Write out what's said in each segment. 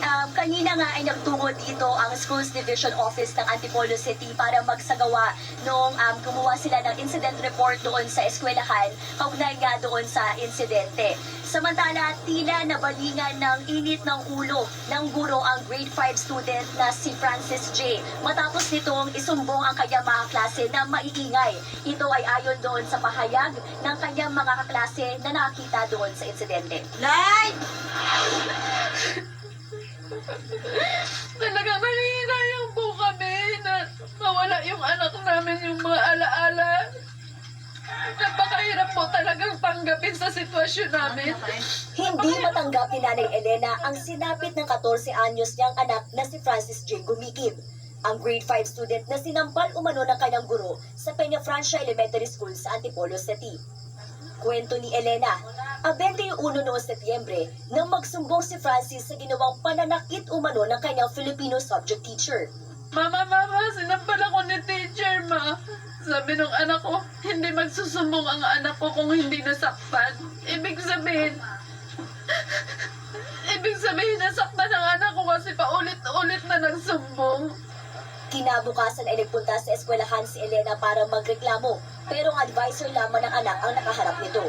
um, kanina nga ay nagtungo dito ang Schools Division Office ng Antipolo City para magsagawa nung um, kumuha sila ng incident report doon sa eskwelahan kaugnay nga doon sa insidente. Samantala, tila nabalingan ng init ng ulo ng guro ang grade 5 student na si Francis J. Matapos nitong isumbong ang kanyang mga klase na maiingay. Ito ay ayon doon sa pahayag ng kanyang mga kaklase na nakakita doon sa insidente. Light! Talagang nangihinayang po kami na mawala yung anak namin yung mga alaala. Napakahirap po talagang tanggapin sa sitwasyon namin. Hindi matanggap ni Nanay Elena ang sinapit ng 14 anyos niyang anak na si Francis J. Gumikib, ang grade 5 student na sinampal umano ng kanyang guro sa Peña Francia Elementary School sa Antipolo City. Kwento ni Elena, ang 21 noong Setyembre nang magsumbong si Francis sa ginawang pananakit umano ng kanyang Filipino subject teacher. Mama, mama, sinampal ako ni teacher, ma. Sabi ng anak ko, hindi magsusumbong ang anak ko kung hindi nasaktan. Ibig sabihin, ibig sabihin nasaktan ang anak ko kasi paulit-ulit na nagsumbong. Kinabukasan ay nagpunta sa eskwelahan si Elena para magreklamo, pero ang advisor lamang ng anak ang nakaharap nito.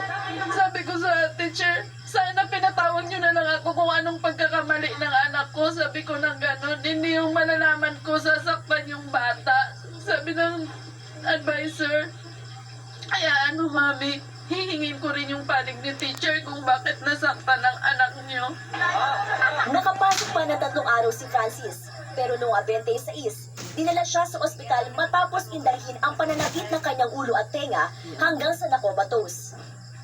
Sabi ko sa teacher, sana pinatawag niyo na lang ako kung anong pagkakamali ng anak ko. Sabi ko na gano'n, hindi yung malalaman ko sasaktan yung bata. Sabi ng advisor, kaya ano mami, hihingin ko rin yung panig ni teacher kung bakit nasaktan ang anak niyo. Nakapasok pa na tatlong araw si Francis, pero noong 26, dinala siya sa ospital matapos indarhin ang pananakit ng kanyang ulo at tenga hanggang sa nakomatos.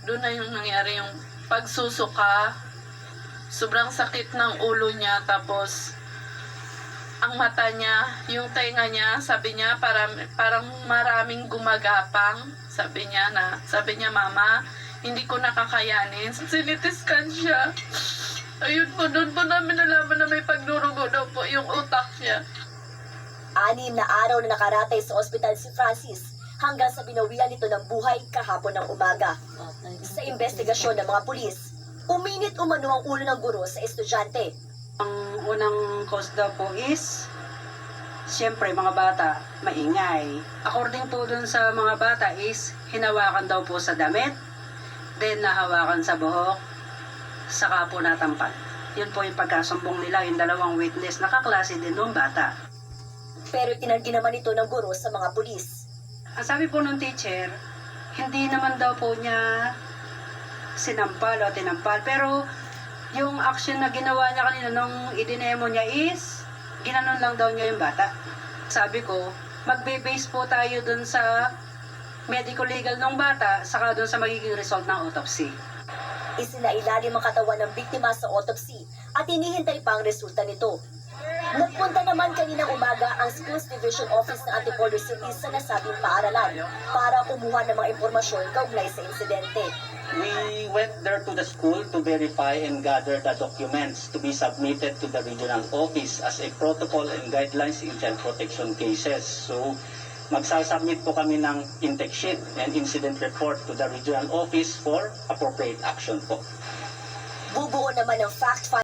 Doon na yung nangyari yung pagsusuka. Sobrang sakit ng ulo niya. Tapos, ang mata niya, yung tenga niya, sabi niya, parang, parang maraming gumagapang. Sabi niya na, sabi niya, Mama, hindi ko nakakayanin. Sinitiskan siya. Ayun po, doon po namin nalaman na may pagdurugo daw po yung utak niya. Anim na araw na nakaratay sa ospital si Francis hanggang sa binawian nito ng buhay kahapon ng umaga. Sa investigasyon ng mga pulis, uminit umano ang ulo ng guro sa estudyante. Ang unang cause daw po is, siyempre mga bata, maingay. According po dun sa mga bata is, hinawakan daw po sa damit, then nahawakan sa buhok, saka po natampan. Yun po yung pagkasumbong nila, yung dalawang witness, nakaklase din ng bata. Pero tinanggi naman ito ng guro sa mga pulis. Ang sabi po ng teacher, hindi naman daw po niya sinampal o tinampal. Pero yung action na ginawa niya kanina nung idinemo niya is, ginanon lang daw niya yung bata. Sabi ko, magbe-base po tayo dun sa medical legal ng bata, saka dun sa magiging result ng autopsy. Isinailalim ang katawan ng biktima sa autopsy at hinihintay pa ang resulta nito. Nagpunta naman kaninang umaga ang Schools Division Office ng Antipolo City sa nasabing paaralan para kumuha ng mga impormasyon kaugnay sa insidente. We went there to the school to verify and gather the documents to be submitted to the regional office as a protocol and guidelines in child protection cases. So, magsasubmit po kami ng intake sheet and incident report to the regional office for appropriate action po. Bubuo naman ng fact